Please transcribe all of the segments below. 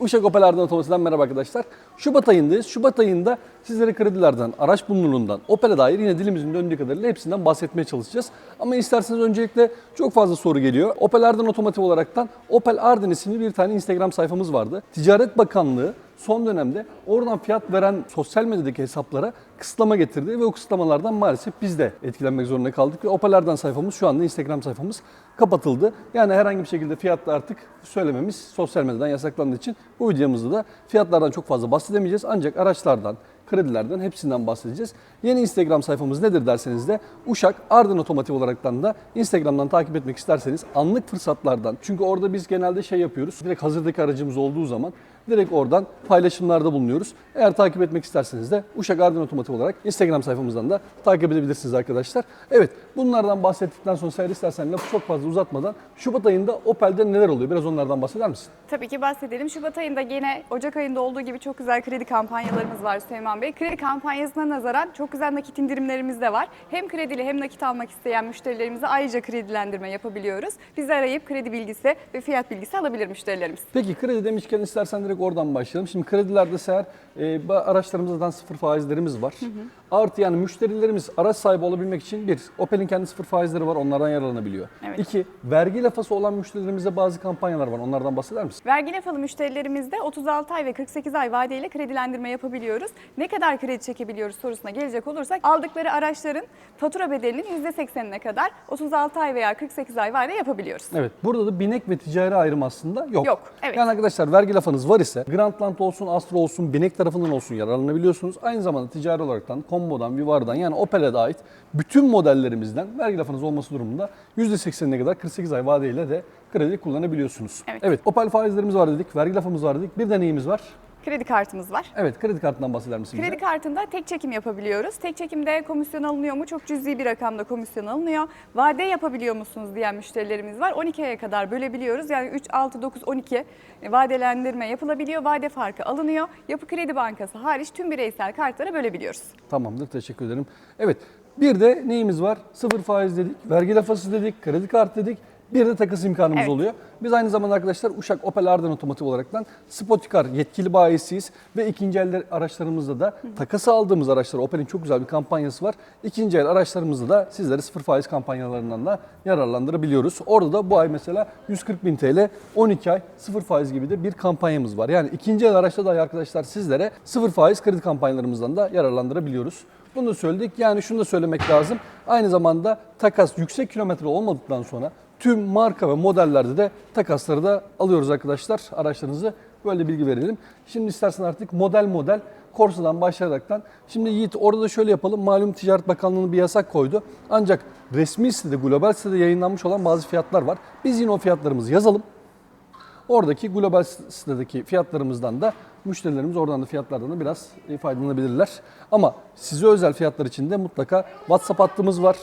Uşak Opel Ardan merhaba arkadaşlar. Şubat ayındayız. Şubat ayında sizlere kredilerden, araç bulunurluğundan, Opel'e dair yine dilimizin döndüğü kadarıyla hepsinden bahsetmeye çalışacağız. Ama isterseniz öncelikle çok fazla soru geliyor. Opel Ardan Otomotiv olaraktan Opel Arden isimli bir tane Instagram sayfamız vardı. Ticaret Bakanlığı son dönemde oradan fiyat veren sosyal medyadaki hesaplara kısıtlama getirdi ve o kısıtlamalardan maalesef biz de etkilenmek zorunda kaldık ve Opel'lerden sayfamız şu anda Instagram sayfamız kapatıldı. Yani herhangi bir şekilde fiyatta artık söylememiz sosyal medyadan yasaklandığı için bu videomuzda da fiyatlardan çok fazla bahsedemeyeceğiz ancak araçlardan, kredilerden hepsinden bahsedeceğiz. Yeni Instagram sayfamız nedir derseniz de Uşak Arden Otomotiv olaraktan da Instagram'dan takip etmek isterseniz anlık fırsatlardan çünkü orada biz genelde şey yapıyoruz. Direkt hazırdaki aracımız olduğu zaman direkt oradan paylaşımlarda bulunuyoruz. Eğer takip etmek isterseniz de Uşak Arden Otomotiv olarak Instagram sayfamızdan da takip edebilirsiniz arkadaşlar. Evet bunlardan bahsettikten sonra sen istersen lafı çok fazla uzatmadan Şubat ayında Opel'de neler oluyor? Biraz onlardan bahseder misin? Tabii ki bahsedelim. Şubat ayında yine Ocak ayında olduğu gibi çok güzel kredi kampanyalarımız var Süleyman Bey. Kredi kampanyasına nazaran çok güzel nakit indirimlerimiz de var. Hem kredili hem nakit almak isteyen müşterilerimize ayrıca kredilendirme yapabiliyoruz. Bizi arayıp kredi bilgisi ve fiyat bilgisi alabilir müşterilerimiz. Peki kredi demişken istersen direkt oradan başlayalım. Şimdi kredilerde seher e, ba- araçlarımızda zaten sıfır faizlerimiz var. Artı yani müşterilerimiz araç sahibi olabilmek için bir, Opel'in kendi sıfır faizleri var onlardan yararlanabiliyor. Evet. İki, vergi lafası olan müşterilerimize bazı kampanyalar var onlardan bahseder misin? Vergi lefalı müşterilerimizde 36 ay ve 48 ay vadeyle kredilendirme yapabiliyoruz. Ne kadar kredi çekebiliyoruz sorusuna gelecek olursak aldıkları araçların fatura bedelinin %80'ine kadar 36 ay veya 48 ay vade yapabiliyoruz. Evet burada da binek ve ticari ayrım aslında yok. Yok, evet. Yani arkadaşlar vergi lafınız var ise Grandland olsun, Astra olsun, binek tarafından olsun yararlanabiliyorsunuz. Aynı zamanda ticari olaraktan, Combo'dan, Vivar'dan yani Opel'e de ait bütün modellerimizden vergi lafınız olması durumunda %80'ine kadar 48 ay vadeyle de kredi kullanabiliyorsunuz. Evet. Opel faizlerimiz var dedik, vergi lafımız var dedik. Bir de neyimiz var? Kredi kartımız var. Evet kredi kartından bahseder misin bize? Kredi kartında tek çekim yapabiliyoruz. Tek çekimde komisyon alınıyor mu? Çok cüzi bir rakamda komisyon alınıyor. Vade yapabiliyor musunuz diyen müşterilerimiz var. 12 aya kadar bölebiliyoruz. Yani 3, 6, 9, 12 vadelendirme yapılabiliyor. Vade farkı alınıyor. Yapı Kredi Bankası hariç tüm bireysel kartlara bölebiliyoruz. Tamamdır teşekkür ederim. Evet bir de neyimiz var? Sıfır faiz dedik, vergi lafası dedik, kredi kartı dedik. Bir de takas imkanımız Evet. oluyor. Biz aynı zamanda arkadaşlar Uşak Opel Arden Otomotiv olaraktan Spotikar yetkili bayisiyiz ve ikinci el araçlarımızda da takası aldığımız araçlar Opel'in çok güzel bir kampanyası var. İkinci el araçlarımızda da sizleri sıfır faiz kampanyalarından da yararlandırabiliyoruz. Orada da bu ay mesela 140 bin TL 12 ay sıfır faiz gibi de bir kampanyamız var. Yani ikinci el araçta da arkadaşlar sizlere sıfır faiz kredi kampanyalarımızdan da yararlandırabiliyoruz. Bunu da söyledik. Yani şunu da söylemek lazım. Aynı zamanda takas yüksek kilometre olmadıktan sonra tüm marka ve modellerde de takasları da alıyoruz arkadaşlar. Araçlarınızı böyle bilgi verelim. Şimdi istersen artık model model Corsa'dan başlayaraktan. Şimdi Yiğit orada da şöyle yapalım. Malum Ticaret Bakanlığı'nın bir yasak koydu. Ancak resmi sitede, global sitede yayınlanmış olan bazı fiyatlar var. Biz yine o fiyatlarımızı yazalım. Oradaki global sitedeki fiyatlarımızdan da müşterilerimiz oradan da fiyatlardan da biraz faydalanabilirler. Ama size özel fiyatlar için de mutlaka WhatsApp hattımız var.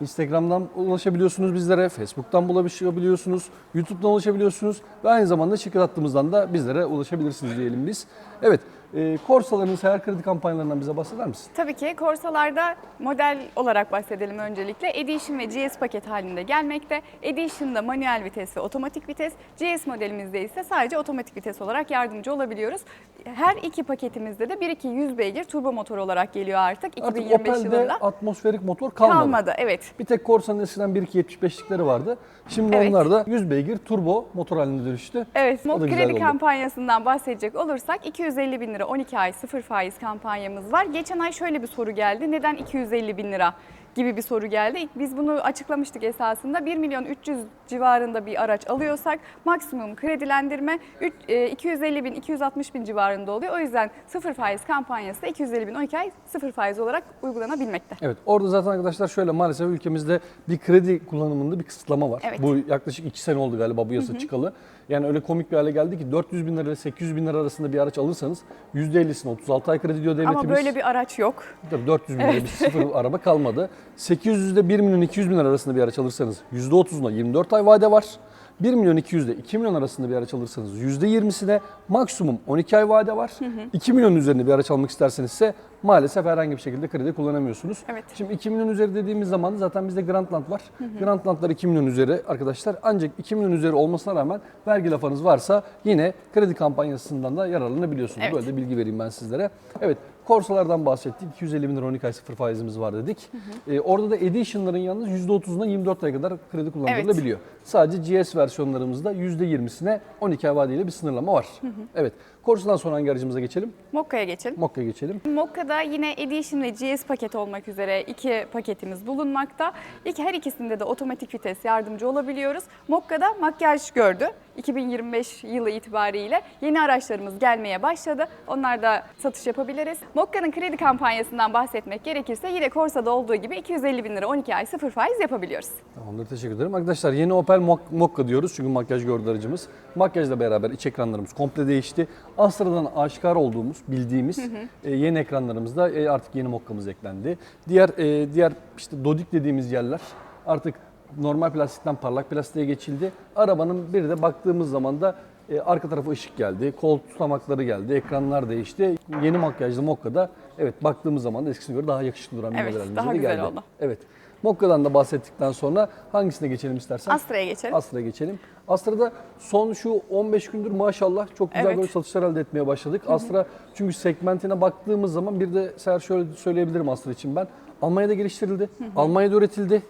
Instagram'dan ulaşabiliyorsunuz bizlere, Facebook'tan bulabiliyorsunuz, YouTube'dan ulaşabiliyorsunuz ve aynı zamanda şirket hattımızdan da bizlere ulaşabilirsiniz diyelim biz. Evet, e, Corsa'ların seyahat kredi kampanyalarından bize bahseder misin? Tabii ki Corsa'larda model olarak bahsedelim öncelikle. Edition ve GS paket halinde gelmekte. Edition'da manuel vites ve otomatik vites. GS modelimizde ise sadece otomatik vites olarak yardımcı olabiliyoruz. Her iki paketimizde de 1.2 100 beygir turbo motor olarak geliyor artık Artık 2025 Opel'de yılında. atmosferik motor kalmadı. Kalmadı evet. Bir tek Corsa'nın eskiden 1.2.75'likleri vardı. Şimdi Evet. onlar da 100 beygir turbo motor haline dönüştü. Evet, Mod Kredi kampanyasından bahsedecek olursak 250 bin lira 12 ay sıfır faiz kampanyamız var. Geçen ay şöyle bir soru geldi. Neden 250 bin lira gibi bir soru geldi. Biz bunu açıklamıştık esasında. 1 milyon 300 civarında bir araç alıyorsak maksimum kredilendirme üç- e, 250 bin 260 bin civarında oluyor. O yüzden sıfır faiz kampanyası da 250 bin 12 ay sıfır faiz olarak uygulanabilmekte. Evet orada zaten arkadaşlar şöyle maalesef ülkemizde bir kredi kullanımında bir kısıtlama var. Evet. Bu yaklaşık 2 sene oldu galiba bu yasa çıkalı. Yani öyle komik bir hale geldi ki 400 bin lira ile 800 bin lira arasında bir araç alırsanız %50'sini 36 ay kredi diyor devletimiz. Ama böyle bir araç yok. Tabii 400 bin lira bir sıfır araba kalmadı. 800'de 1 milyon 200 bin lira arasında bir araç alırsanız %30'unda 24 ay vade var. 1 milyon 200 ile 2 milyon arasında bir araç alırsanız %20'sine maksimum 12 ay vade var. 2 milyon üzerinde bir araç almak isterseniz ise maalesef herhangi bir şekilde kredi kullanamıyorsunuz. Evet. Şimdi 2 milyon üzeri dediğimiz zaman zaten bizde Grandland var. Grandlandlar 2 milyon üzeri arkadaşlar. Ancak 2 milyon üzeri olmasına rağmen vergi lafınız varsa yine kredi kampanyasından da yararlanabiliyorsunuz. Evet. Böyle de bilgi vereyim ben sizlere. Evet Corsalardan bahsettik. 250 bin lira 12 ay sıfır faizimiz var dedik. Ee, orada da Edition'ların yalnız %30'una 24 ay kadar kredi kullandırılabiliyor. Sadece GS versiyonlarımızda %20'sine 12 ay vadeyle bir sınırlama var. Evet. Corsa'dan sonra hangi aracımıza geçelim? Mokka'ya geçelim. Mokka'ya geçelim. Mokka'da yine Edition ve GS paket olmak üzere iki paketimiz bulunmakta. İki, her ikisinde de otomatik vites yardımcı olabiliyoruz. Mokka'da makyaj gördü. 2025 yılı itibariyle yeni araçlarımız gelmeye başladı. Onlar da satış yapabiliriz. Mokka'nın kredi kampanyasından bahsetmek gerekirse yine Corsa'da olduğu gibi 250 bin lira 12 ay sıfır faiz yapabiliyoruz. Tamamdır teşekkür ederim. Arkadaşlar yeni Opel Mok- Mokka diyoruz çünkü makyaj gördü aracımız. Makyajla beraber iç ekranlarımız komple değişti. Astra'dan aşikar olduğumuz, bildiğimiz e, yeni ekranlarımızda e, artık yeni Mokka'mız eklendi. Diğer e, diğer işte dodik dediğimiz yerler artık normal plastikten parlak plastiğe geçildi. Arabanın bir de baktığımız zaman da e, arka tarafa ışık geldi, kol tutamakları geldi, ekranlar değişti. Yeni makyajlı Mokka'da evet baktığımız zaman da eskisine göre daha yakışıklı duran bir Evet, model daha güzel geldi. oldu. Evet. Mokka'dan da bahsettikten sonra hangisine geçelim istersen? Astra'ya geçelim. Astra'ya geçelim. Astra'da son şu 15 gündür maşallah çok güzel Evet. böyle satışlar elde etmeye başladık. Astra çünkü segmentine baktığımız zaman bir de Seher şöyle söyleyebilirim Astra için ben. Almanya'da geliştirildi, Almanya'da üretildi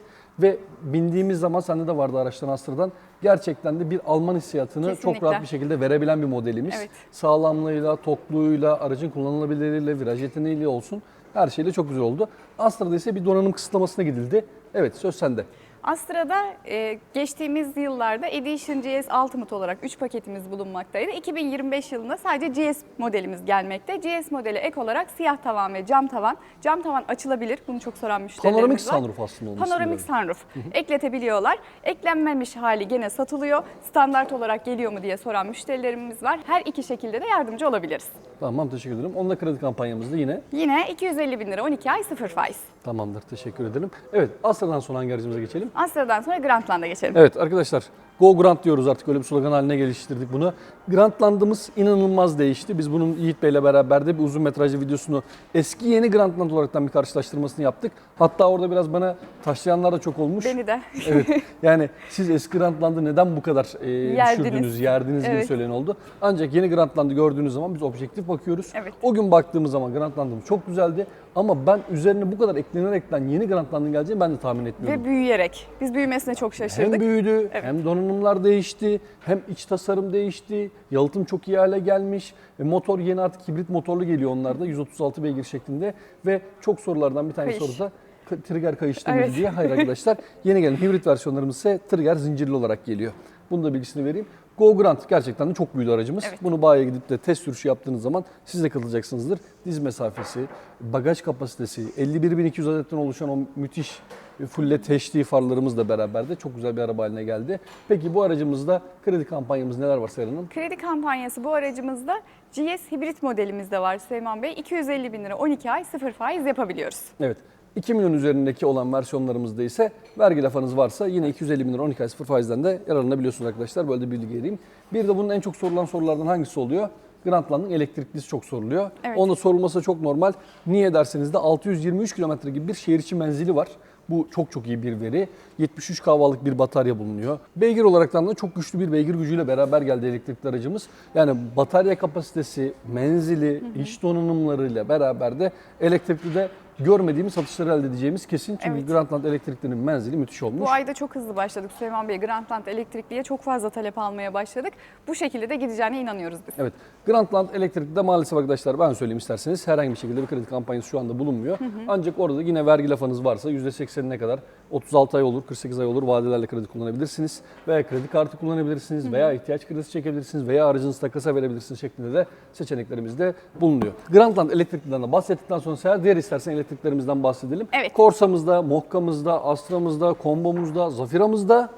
ve bindiğimiz zaman sende de vardı araçtan Astra'dan. Gerçekten de bir Alman hissiyatını çok Kesinlikle. rahat bir şekilde verebilen bir modelimiz. Evet. Sağlamlığıyla, tokluğuyla, aracın kullanılabilirliğiyle, viraj yeteneğiyle olsun her şeyle çok güzel oldu. Astra'da ise bir donanım kısıtlamasına gidildi. Evet söz sende. Astra'da e, geçtiğimiz yıllarda Edition GS Ultimate olarak 3 paketimiz bulunmaktaydı. 2025 yılında sadece GS modelimiz gelmekte. GS modeli ek olarak siyah tavan ve cam tavan. Cam tavan açılabilir. Bunu çok soran müşterilerimiz Panoramik var. sunroof aslında onun Panoramik ismi sunroof ekletebiliyorlar. Eklenmemiş hali gene satılıyor. Standart olarak geliyor mu diye soran müşterilerimiz var. Her iki şekilde de yardımcı olabiliriz. Tamam teşekkür ederim. Onunla kredi kampanyamızda yine Yine 250 bin lira 12 ay sıfır faiz. tamamdır. Teşekkür ederim. Evet Astra'dan sonra hangi aracımıza geçelim? Astra'dan sonra Grandland'a geçelim. Evet arkadaşlar Go Grand diyoruz artık öyle bir slogan haline geliştirdik bunu. Grandland'ımız inanılmaz değişti. Biz bunun Yiğit Bey'le beraber de bir uzun metrajlı videosunu eski yeni Grandland olaraktan bir karşılaştırmasını yaptık. Hatta orada biraz bana taşlayanlar da çok olmuş. Beni de. Evet. Yani siz eski Grandland'ı neden bu kadar e, Yerdiniz. düşürdünüz, yerdiniz gibi Evet. söyleyen oldu. Ancak yeni Grandland'ı gördüğünüz zaman biz objektif bakıyoruz. Evet. O gün baktığımız zaman Grandland'ımız çok güzeldi. Ama ben üzerine bu kadar eklenerekten yeni Grandland'ın geleceğini ben de tahmin etmiyordum. Ve büyüyerek. Biz büyümesine çok şaşırdık. Hem büyüdü, Evet. hem donanımlar değişti, hem iç tasarım değişti. Yalıtım çok iyi hale gelmiş. E, motor yeni artık hibrit motorlu geliyor onlarda 136 beygir şeklinde ve çok sorulardan bir tanesi Kayış. soruda k- trigger kayışlı Evet. diye. Hayır arkadaşlar. Yeni gelen hibrit versiyonlarımız ise trigger zincirli olarak geliyor. Bunu da bilgisini vereyim. Go Grand gerçekten de çok büyüdü aracımız. Evet. Bunu bayiye gidip de test sürüşü yaptığınız zaman siz de katılacaksınızdır. Diz mesafesi, bagaj kapasitesi, 51.200 adetten oluşan o müthiş full LED HD farlarımızla beraber de çok güzel bir araba haline geldi. Peki bu aracımızda kredi kampanyamız neler var Seyran Hanım? Kredi kampanyası bu aracımızda GS hibrit modelimizde var Süleyman Bey. 250 bin lira 12 ay sıfır faiz yapabiliyoruz. Evet. 2 milyon üzerindeki olan versiyonlarımızda ise vergi lafınız varsa yine 250 bin lira 12 ay sıfır faizden de yararlanabiliyorsunuz arkadaşlar. Böyle de bilgi vereyim. Bir de bunun en çok sorulan sorulardan hangisi oluyor? Grandland'ın elektriklisi çok soruluyor. Evet. Onun da sorulması çok normal. Niye derseniz de 623 kilometre gibi bir şehir içi menzili var. Bu çok çok iyi bir veri. 73 kahvalık bir batarya bulunuyor. Beygir olaraktan da çok güçlü bir beygir gücüyle beraber geldi elektrikli aracımız. Yani batarya kapasitesi, menzili, iç donanımlarıyla beraber de elektrikli de görmediğimiz satışları elde edeceğimiz kesin. Çünkü Evet. Grandland elektriklerinin menzili müthiş olmuş. Bu ayda çok hızlı başladık Süleyman Bey. Grandland elektrikliye çok fazla talep almaya başladık. Bu şekilde de gideceğine inanıyoruz biz. Evet. Grandland elektrikte maalesef arkadaşlar ben söyleyeyim isterseniz herhangi bir şekilde bir kredi kampanyası şu anda bulunmuyor. Ancak orada da yine vergi lafınız varsa %80'ine kadar 36 ay olur, 48 ay olur vadelerle kredi kullanabilirsiniz. Veya kredi kartı kullanabilirsiniz veya ihtiyaç kredisi çekebilirsiniz veya aracınızı takasa verebilirsiniz şeklinde de seçeneklerimiz de bulunuyor. Grandland elektrikliden de bahsettikten sonra Seher diğer istersen elektriklerimizden bahsedelim. Evet. Corsa'mızda, Mokka'mızda, Astra'mızda, Kombomuzda, Zafira'mızda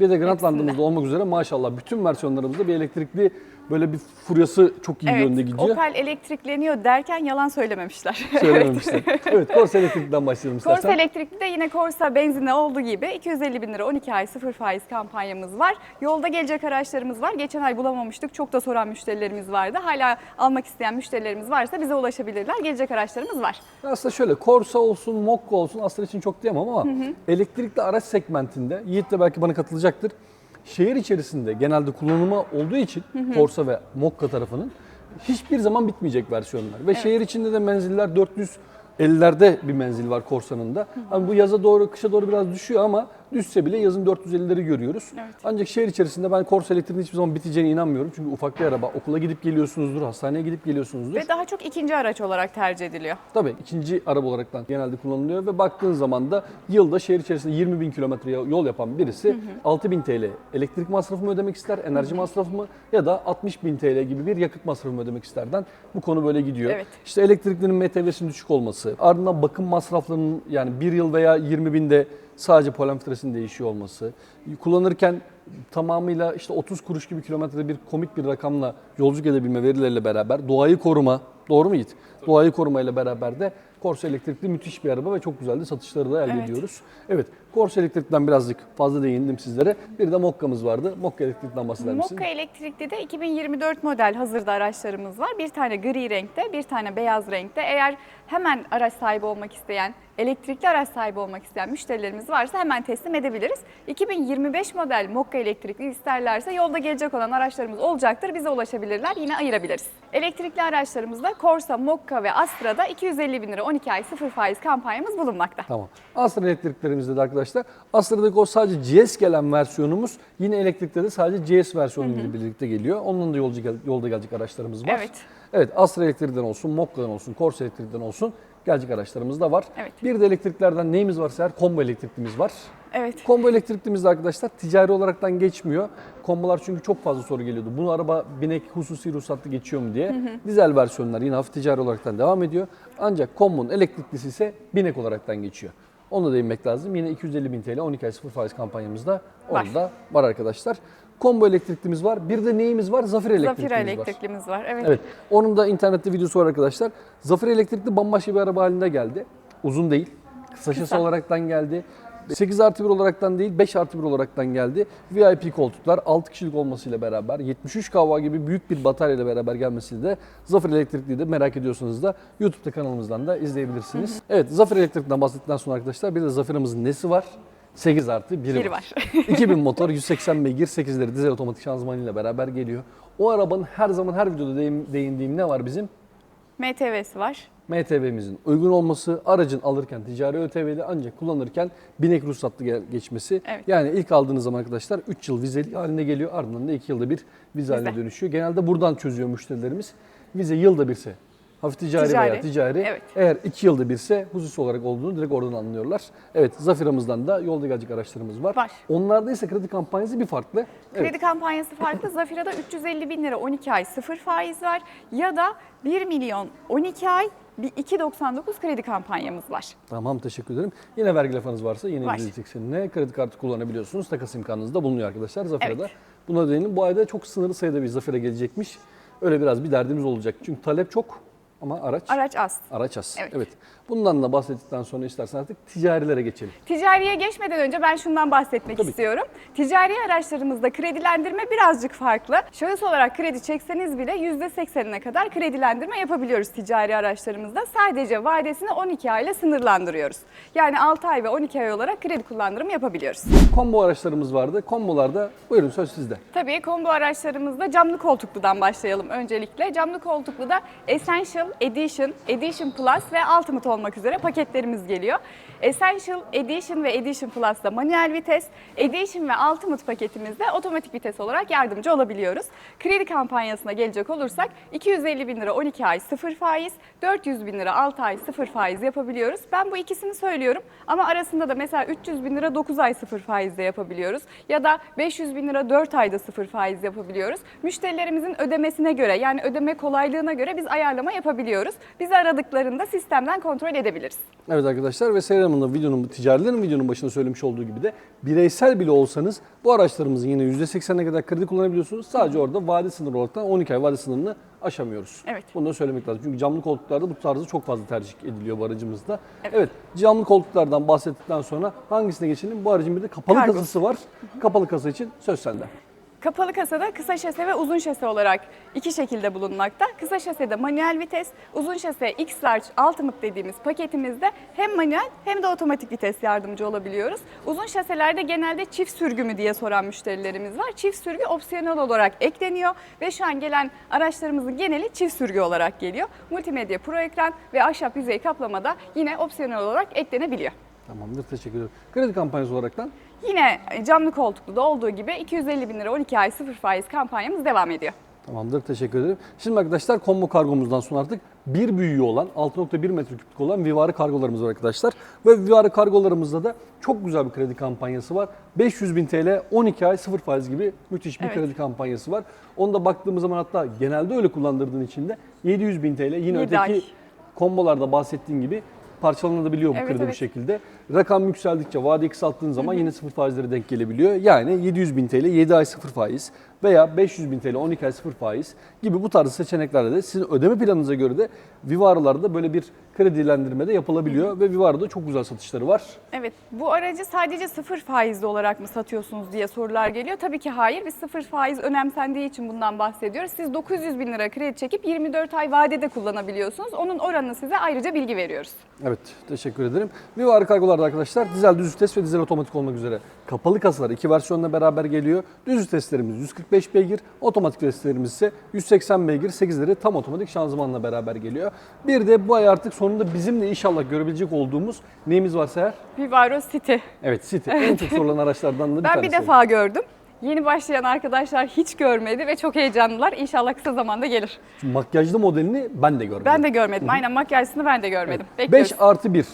bir de Grandland'ımızda olmak üzere maşallah bütün versiyonlarımızda bir elektrikli böyle bir furyası çok iyi Evet, yönde gidiyor. Opel elektrikleniyor derken yalan söylememişler. Söylememişler. evet, Corsa Elektrik'ten başlayalım Corsa istersen. Elektrikli de yine Corsa benzinle olduğu gibi 250 bin lira 12 ay sıfır faiz kampanyamız var. Yolda gelecek araçlarımız var. Geçen ay bulamamıştık. Çok da soran müşterilerimiz vardı. Hala almak isteyen müşterilerimiz varsa bize ulaşabilirler. Gelecek araçlarımız var. Aslında şöyle Corsa olsun, Mokka olsun aslında için çok diyemem ama elektrikli araç segmentinde Yiğit de belki bana katılacaktır. Şehir içerisinde genelde kullanıma olduğu için Corsa ve Mokka tarafının hiçbir zaman bitmeyecek versiyonlar. Ve şehir içinde de menziller 450'lerde bir menzil var Corsa'nın da. Hani bu yaza doğru, kışa doğru biraz düşüyor ama düşse bile yazın 450'leri görüyoruz. Evet. Ancak şehir içerisinde ben Corsa elektriğinin hiçbir zaman biteceğine inanmıyorum. Çünkü ufak bir araba. Okula gidip geliyorsunuzdur, hastaneye gidip geliyorsunuzdur. Ve daha çok ikinci araç olarak tercih ediliyor. Tabii ikinci araba olaraktan genelde kullanılıyor ve baktığın zaman da yılda şehir içerisinde 20 bin kilometre yol yapan birisi 6 bin TL elektrik masrafı mı ödemek ister, enerji masrafı mı ya da 60 bin TL gibi bir yakıt masrafı mı ödemek isterden bu konu böyle gidiyor. Evet. İşte elektriklerin MTV'sinin düşük olması, ardından bakım masraflarının yani bir yıl veya 20 binde sadece polen filtresinin değişiyor olması, kullanırken tamamıyla işte 30 kuruş gibi kilometrede bir komik bir rakamla yolculuk edebilme verileriyle beraber doğayı koruma, doğru mu Yiğit? Doğayı korumayla beraber de Corsa elektrikli müthiş bir araba ve çok güzel de satışları da elde Evet. ediyoruz. Evet, Corsa elektrikten birazcık fazla değindim sizlere. Bir de Mokka'mız vardı. Mokka elektrikten bahseder misin? Mokka Elektrikli de 2024 model hazırda araçlarımız var. Bir tane gri renkte, bir tane beyaz renkte. Eğer hemen araç sahibi olmak isteyen, elektrikli araç sahibi olmak isteyen müşterilerimiz varsa hemen teslim edebiliriz. 2025 model Mokka Elektrikli isterlerse yolda gelecek olan araçlarımız olacaktır. Bize ulaşabilirler, yine ayırabiliriz. Elektrikli araçlarımızda Corsa, Mokka ve Astra'da 250 bin lira 12 ay sıfır faiz kampanyamız bulunmakta. Tamam. Astra elektriklerimizde de arkadaşlar. Astra'daki o sadece GS gelen versiyonumuz yine elektrikte de sadece GS versiyonuyla birlikte geliyor. Onunla da yolcu gel- yolda gelecek araçlarımız var. Evet. Evet Astra elektrikten olsun, Mokka'dan olsun, Corsa elektrikten olsun gelecek araçlarımız da var. Evet. Bir de elektriklerden neyimiz var Seher? Combo elektriklimiz var. Evet. Combo elektriklimiz de arkadaşlar ticari olaraktan geçmiyor. Kombolar çünkü çok fazla soru geliyordu. Bunu araba binek hususi ruhsatlı geçiyor mu diye. Dizel versiyonlar yine hafif ticari olaraktan devam ediyor. Ancak Combo'nun elektriklisi ise binek olaraktan geçiyor. Onu da değinmek lazım. Yine 250 bin TL 12 ay 0 faiz kampanyamızda Var. orada var arkadaşlar. Combo elektriklimiz var. Bir de neyimiz var? Zafer elektriklimiz var. elektriklimiz var. Evet. Evet. Onun da internette videosu var arkadaşlar. Zafer Elektrikli bambaşka bir araba halinde geldi. Uzun değil. Kısa şasi Kısa. olaraktan geldi. 8 artı 1 olaraktan değil 5 artı 1 olaraktan geldi. VIP koltuklar 6 kişilik olmasıyla beraber 73 kW gibi büyük bir batarya ile beraber gelmesiyle de Zafer Elektrikli'yi de merak ediyorsanız da YouTube'da kanalımızdan da izleyebilirsiniz. Evet Zafer Elektrik'ten bahsettikten sonra arkadaşlar bir de Zafer'ımızın nesi var? 8 artı 1'i Biri var. var. 2000 motor 180 beygir 8'leri dizel otomatik şanzımanıyla beraber geliyor. O arabanın her zaman her videoda değin- değindiğim ne var bizim? MTV'si var. MTB'mizin uygun olması, aracın alırken ticari ÖTV'li ancak kullanırken binek ruhsatlı geçmesi. Evet. Yani ilk aldığınız zaman arkadaşlar 3 yıl vizeli haline geliyor ardından da 2 yılda bir vize haline Vize. dönüşüyor. Genelde buradan çözüyor müşterilerimiz. Vize yılda birse hafif ticari, Ticari, veya ticari. evet. Eğer 2 yılda birse hususi olarak olduğunu direkt oradan anlıyorlar. Evet Zafira'mızdan da yolda gelecek araçlarımız var. Var. Onlarda ise kredi kampanyası bir farklı. Evet. Kredi kampanyası farklı. Zafira'da 350 bin lira 12 ay sıfır faiz var. Ya da 1 milyon 12 ay bir 2.99 kredi kampanyamız var. Tamam teşekkür ederim. Yine vergi lafınız varsa yine Var. İngilizce seninle kredi kartı kullanabiliyorsunuz. Takas imkanınız da bulunuyor arkadaşlar Zafera'da. Evet. Buna değinelim. Bu ayda çok sınırlı sayıda bir Zafer'a gelecekmiş. Öyle biraz bir derdimiz olacak. Çünkü talep çok ama araç Araç az. araç az. Evet. Bundan da bahsettikten sonra istersen artık ticarilere geçelim. Ticariye geçmeden önce ben şundan bahsetmek Tabii. istiyorum. Ticari araçlarımızda kredilendirme birazcık farklı. Şahıs olarak kredi çekseniz bile %80'ine kadar kredilendirme yapabiliyoruz ticari araçlarımızda. Sadece vadesini 12 ayla sınırlandırıyoruz. Yani 6 ay ve 12 ay olarak kredi kullandırımı yapabiliyoruz. Combo araçlarımız vardı. Kombolarda buyurun söz sizde. Tabii combo araçlarımızda camlı koltukludan başlayalım öncelikle. Camlı koltukluda Essential, Edition, Edition Plus ve Ultimate olmak üzere paketlerimiz geliyor. Essential, Edition ve Edition Plus'da manuel vites, Edition ve Ultimate paketimizde otomatik vites olarak yardımcı olabiliyoruz. Kredi kampanyasına gelecek olursak 250 bin lira 12 ay sıfır faiz, 400 bin lira 6 ay sıfır faiz yapabiliyoruz. Ben bu ikisini söylüyorum ama arasında da mesela 300 bin lira 9 ay sıfır faizde yapabiliyoruz. Ya da 500 bin lira 4 ayda sıfır faiz yapabiliyoruz. Müşterilerimizin ödemesine göre yani ödeme kolaylığına göre biz ayarlama yapabiliyoruz. Bizi aradıklarında sistemden kontrol edebiliriz. Evet arkadaşlar ve Seyran Hanım'ın videonun, ticarilerin videonun başında söylemiş olduğu gibi de bireysel bile olsanız bu araçlarımızın yine %80'e kadar kredi kullanabiliyorsunuz. Sadece orada vade sınırı olarak 12 ay vade sınırını aşamıyoruz. Evet. Bunu da söylemek lazım. Çünkü camlı koltuklarda bu tarzı çok fazla tercih ediliyor bu aracımızda. Evet. Evet. camlı koltuklardan bahsettikten sonra hangisine geçelim? Bu aracın bir de kapalı Kargo. kasası var. Kapalı kasa için söz sende. Kapalı kasada kısa şase ve uzun şase olarak iki şekilde bulunmakta. Kısa şasede manuel vites, uzun şase X-Large Ultimate dediğimiz paketimizde hem manuel hem de otomatik vites yardımcı olabiliyoruz. Uzun şaselerde genelde çift sürgü mü diye soran müşterilerimiz var. Çift sürgü opsiyonel olarak ekleniyor ve şu an gelen araçlarımızın geneli çift sürgü olarak geliyor. Multimedya Pro ekran ve ahşap yüzey kaplama da yine opsiyonel olarak eklenebiliyor. Tamamdır teşekkür ederim. Kredi kampanyası olaraktan Yine camlı koltuklu da olduğu gibi 250 bin lira 12 ay sıfır faiz kampanyamız devam ediyor. Tamamdır teşekkür ederim. Şimdi arkadaşlar combo kargomuzdan sonra artık bir büyüğü olan 6.1 metreküplük olan Vivari kargolarımız var arkadaşlar. Ve Vivari kargolarımızda da çok güzel bir kredi kampanyası var. 500 bin TL 12 ay sıfır faiz gibi müthiş bir Evet. kredi kampanyası var. Onu da baktığımız zaman hatta genelde öyle kullandırdığın için de 700 bin TL yine Yedi öteki ay. kombolarda bahsettiğin gibi parçalanabiliyor bu Evet, kredi bu evet. şekilde. Rakam yükseldikçe vade kısalttığın zaman yine sıfır faizlere denk gelebiliyor. Yani 700 bin TL 7 ay sıfır faiz veya 500 bin TL 12 ay sıfır faiz gibi bu tarz seçeneklerle de sizin ödeme planınıza göre de Vivaro'larda böyle bir kredilendirme de yapılabiliyor ve Vivaro'da çok güzel satışları var. Evet, bu aracı sadece sıfır faizli olarak mı satıyorsunuz diye sorular geliyor. Tabii ki hayır, biz sıfır faiz önemsendiği için bundan bahsediyoruz. Siz 900 bin lira kredi çekip 24 ay vadede kullanabiliyorsunuz. Onun oranını size ayrıca bilgi veriyoruz. Evet teşekkür ederim. Vivaro kargolarda arkadaşlar dizel düz vites ve dizel otomatik olmak üzere kapalı kasalar iki versiyonla beraber geliyor. Düz viteslerimiz 145 beygir, otomatik viteslerimiz ise 180 beygir, 8'leri tam otomatik şanzımanla beraber geliyor. Bir de bu ay artık sonunda bizimle inşallah görebilecek olduğumuz neyimiz varsa eğer? Vivaro City. Evet City. En çok sorulan araçlardan da bir Ben tanesi. bir defa gördüm. Yeni başlayan arkadaşlar hiç görmedi ve çok heyecanlılar. İnşallah kısa zamanda gelir. Şu makyajlı modelini ben de görmedim. Ben de görmedim. Aynen makyajını ben de görmedim. 5 Bekliyoruz. artı 1.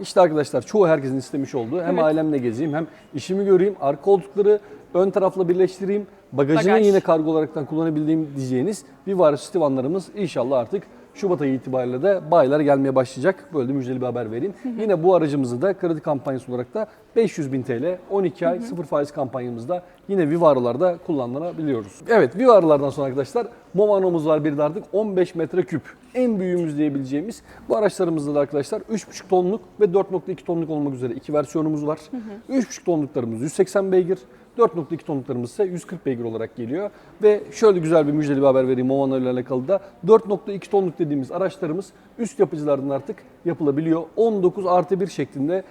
İşte arkadaşlar çoğu herkesin istemiş olduğu hem Evet. ailemle gezeyim hem işimi göreyim, arka koltukları ön tarafla birleştireyim, bagajını Bagaj. yine kargo olaraktan kullanabildiğim diyeceğiniz Vivaris Stivanlarımız inşallah artık Şubat ayı itibariyle de bayiler gelmeye başlayacak. Böyle de müjdeli bir haber vereyim. Yine bu aracımızı da kredi kampanyası olarak da 500 bin TL 12 ay sıfır faiz kampanyamızda yine Vivaro'larda kullanılabiliyoruz. Evet Vivaro'lardan sonra arkadaşlar Movano'muz var bir de artık 15 metreküp. En büyüğümüz diyebileceğimiz bu araçlarımızda da arkadaşlar 3,5 tonluk ve 4,2 tonluk olmak üzere iki versiyonumuz var. 3,5 tonluklarımız 180 beygir, 4.2 tonluklarımız ise 140 beygir olarak geliyor. Ve şöyle güzel bir müjdeli bir haber vereyim Movano ile alakalı da 4.2 tonluk dediğimiz araçlarımız üst yapıcılardan artık yapılabiliyor. 19 artı 1 şeklinde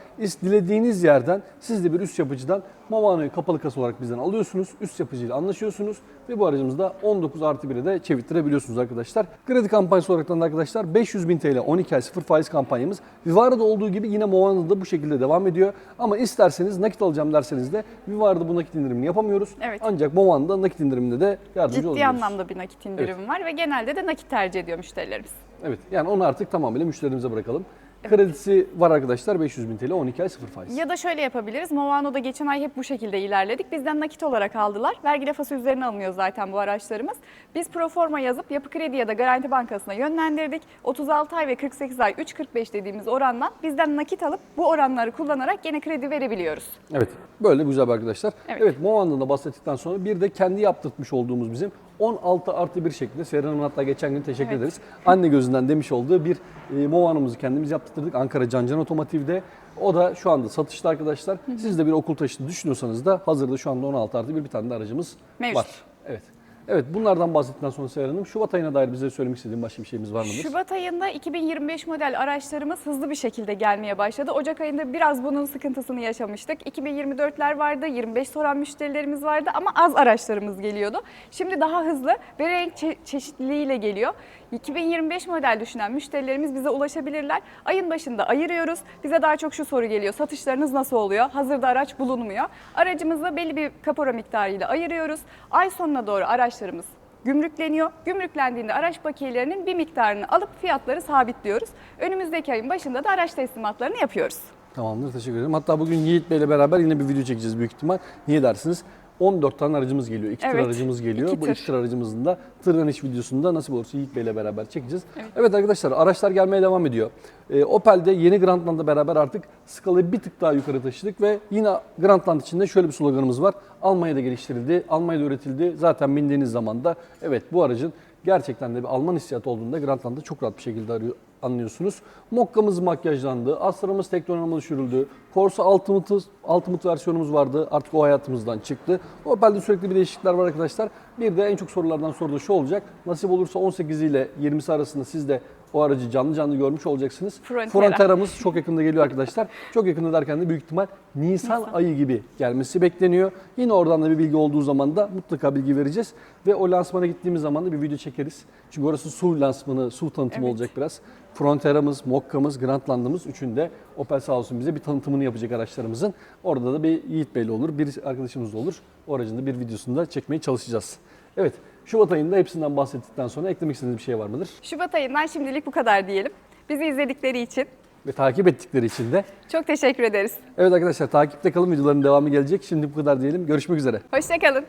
dilediğiniz yerden siz de bir üst yapıcıdan Movano'yu kapalı kasa olarak bizden alıyorsunuz. Üst yapıcıyla anlaşıyorsunuz ve bu aracımızda 19 artı 1'e de çevirttirebiliyorsunuz arkadaşlar. Kredi kampanyası olarak da arkadaşlar 500 bin TL 12 ay 0 faiz kampanyamız Vivara'da olduğu gibi yine Movano'da da bu şekilde devam ediyor. Ama isterseniz nakit alacağım derseniz de Vivara'da bu nakit indirimini yapamıyoruz. Evet. Ancak Movano'da nakit indiriminde de yardımcı Ciddi olabiliyoruz. anlamda bir nakit indirimi var ve genelde de nakit tercih ediyor müşterilerimiz. Evet yani onu artık tamamıyla müşterimize bırakalım. Kredisi var arkadaşlar 500 bin TL 12 ay 0 faiz. Ya da şöyle yapabiliriz. Movano'da geçen ay hep bu şekilde ilerledik. Bizden nakit olarak aldılar. Vergi lafası üzerine alınıyor zaten bu araçlarımız. Biz proforma yazıp Yapı Kredi ya da Garanti Bankası'na yönlendirdik. 36 ay ve 48 ay 3.45 dediğimiz orandan bizden nakit alıp bu oranları kullanarak gene kredi verebiliyoruz. Evet. Böyle güzel bir arkadaşlar. Evet. Evet. Movano'dan da bahsettikten sonra bir de kendi yaptırtmış olduğumuz bizim 16 artı 1 şeklinde Seyran Hanım'a hatta geçen gün teşekkür Evet. ederiz. Anne gözünden demiş olduğu bir e, Movano'muzu kendimiz yaptırdık. Ankara Cancan Otomotiv'de. O da şu anda satışta arkadaşlar. Siz de bir okul taşıtı düşünüyorsanız da hazırda şu anda 16 artı 1 bir tane de aracımız Mevcut. var. Evet. Evet bunlardan bahsettikten sonra Seyran Hanım Şubat ayına dair bize söylemek istediğim başka bir şeyimiz var mıdır? Şubat ayında 2025 model araçlarımız hızlı bir şekilde gelmeye başladı. Ocak ayında biraz bunun sıkıntısını yaşamıştık. 2024'ler vardı, 25 soran müşterilerimiz vardı ama az araçlarımız geliyordu. Şimdi daha hızlı ve renk çe- çeşitliliğiyle geliyor. 2025 model düşünen müşterilerimiz bize ulaşabilirler. Ayın başında ayırıyoruz. Bize daha çok şu soru geliyor. Satışlarınız nasıl oluyor? Hazırda araç bulunmuyor. Aracımızı belli bir kapora miktarıyla ayırıyoruz. Ay sonuna doğru araçlarımız gümrükleniyor. Gümrüklendiğinde araç bakiyelerinin bir miktarını alıp fiyatları sabitliyoruz. Önümüzdeki ayın başında da araç teslimatlarını yapıyoruz. Tamamdır teşekkür ederim. Hatta bugün Yiğit Bey ile beraber yine bir video çekeceğiz büyük ihtimal. Niye dersiniz? 14 tane aracımız geliyor. 2 tır Evet, aracımız geliyor. iki Bu tır. 2 tır aracımızın da tırlanış videosunda nasip olursa Yiğit Bey'le beraber çekeceğiz. Evet. arkadaşlar araçlar gelmeye devam ediyor. Ee, Opel'de yeni Grandland'la beraber artık skalayı bir tık daha yukarı taşıdık ve yine Grandland içinde şöyle bir sloganımız var. Almanya'da geliştirildi, Almanya'da üretildi. Zaten bindiğiniz zaman da evet bu aracın gerçekten de bir Alman hissiyatı olduğunda Grandland'da çok rahat bir şekilde arıyor, anlıyorsunuz. Mokka'mız makyajlandı, Astra'mız tek donanımlı düşürüldü. Corsa Ultimate, Ultimate versiyonumuz vardı. Artık o hayatımızdan çıktı. Opel'de sürekli bir değişiklikler var arkadaşlar. Bir de en çok sorulardan soru da şu olacak. Nasip olursa 18 ile 20'si arasında siz de o aracı canlı canlı görmüş olacaksınız. Frontera. Frontera'mız çok yakında geliyor arkadaşlar. Çok yakında derken de büyük ihtimal Nisan, ayı gibi gelmesi bekleniyor. Yine oradan da bir bilgi olduğu zaman da mutlaka bilgi vereceğiz. Ve o lansmana gittiğimiz zaman da bir video çekeriz. Çünkü orası SUV lansmanı, SUV tanıtımı Evet. olacak biraz. Frontera'mız, Mokka'mız, Grandland'ımız üçünde Opel sağ olsun bize bir tanıtımını yapacak araçlarımızın. Orada da bir Yiğit Bey'le olur, bir arkadaşımız da olur. O aracın da bir videosunu da çekmeye çalışacağız. Evet, Şubat ayında hepsinden bahsettikten sonra eklemek istediğiniz bir şey var mıdır? Şubat ayından şimdilik bu kadar diyelim. Bizi izledikleri için Ve takip ettikleri için de çok teşekkür ederiz. Evet arkadaşlar takipte kalın videoların devamı gelecek. Şimdi bu kadar diyelim. Görüşmek üzere. Hoşçakalın.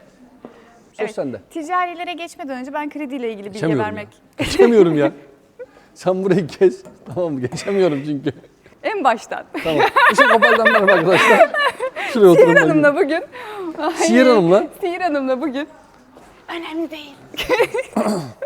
Söz Evet. sende. Ticarilere geçmeden önce ben krediyle ilgili bilgi vermek. ya. Geçemiyorum ya. Sen burayı kes. Tamam mı? Geçemiyorum çünkü. En baştan. Tamam. İşte Opel'den merhaba arkadaşlar. Şuraya. Sihir Hanım'la bugün. Sihir Hanım'la? Sihir Hanım'la bugün. Önemli değil.